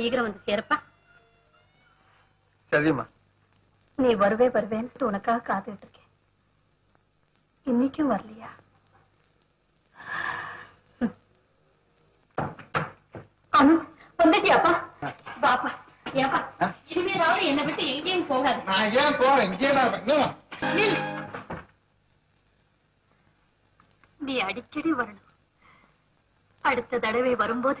சீக்கிரம் வந்து சேரப்பா. சரிம்மா. நீ வருவே வருவேன்னு உனக்காக காத்துட்டு இருக்கேன். இன்னைக்கும் வரலையா. அனு வந்துட்டியாப்பா? பாப்பா ஏப்பா? இனிமேலாவது என்னை விட்டு எங்கேயும் போகாது. நான் ஏன் போறேன் இங்கே நான். நீ அடிக்கடி வரணும். அடுத்த தடவை வரும்போது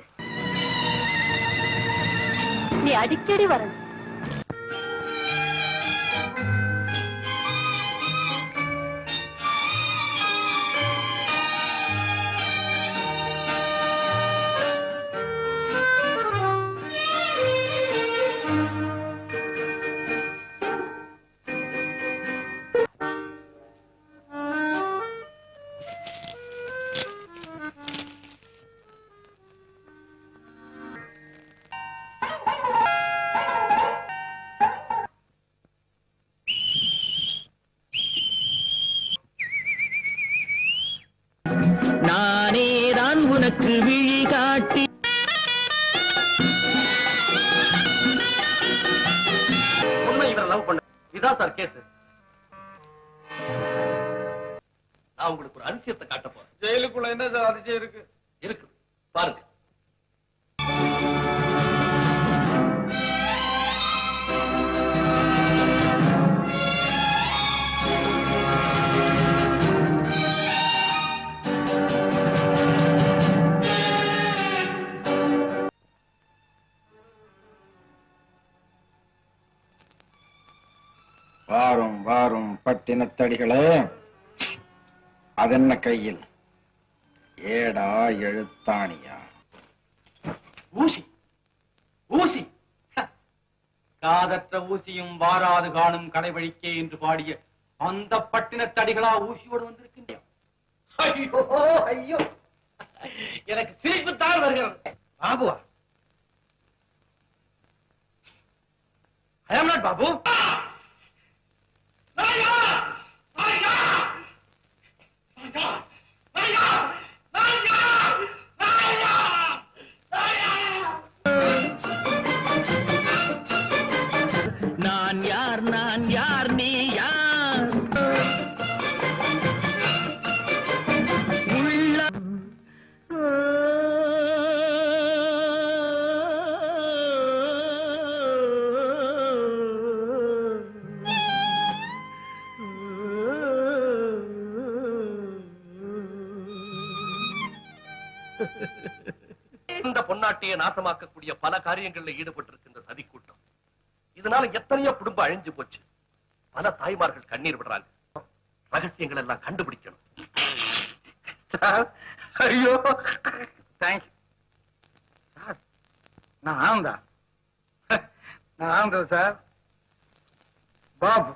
நீ அடிக்கடி வரணும் உனக்கு விழி காட்டி. உண்மை இவரை லவ் பண்ண இதான் சார் கேஸ் நான் உங்களுக்கு ஒரு அதிசயத்தை காட்ட போறேன். ஜெயிலுக்குள்ள என்ன சார் அதிசயம் இருக்கு? இருக்கு. பாருங்க. வாரும் வாரும் பட்டினத்தடிகளே. அதென்ன கையில்? ஏடா எழுத்தாணியா? ஊசி ஊசி. காதற்ற ஊசியும் வாராது காணும் கடைவழிக்கே என்று பாடிய அந்த பட்டினத்தடிகளா ஊசியோடு வந்திருக்கின்றேன் ஐயோ ஐயோ. எனக்கு சிரிப்பு தான் வருகிறது. பாபுவா. ஐ ஆம் நாட் பாபு. நான் யார் நீ யார்? உள்ள இந்த பொன்னாட்டியை நாசமாக்கக்கூடிய பல காரியங்களில் ஈடுபட்டிருக்கின்ற சதி கூட்டம் இதனால எத்தனையோ குடும்பம் அழிஞ்சு போச்சு. பல தாய்மார்கள் கண்ணீர் விடுறாங்க. ரகசியங்கள் எல்லாம் கண்டுபிடிக்கணும் ஐயோ. தேங்க்ஸ் சார் நான் ஆந்தா நான் ஆந்தா சார். பாபு.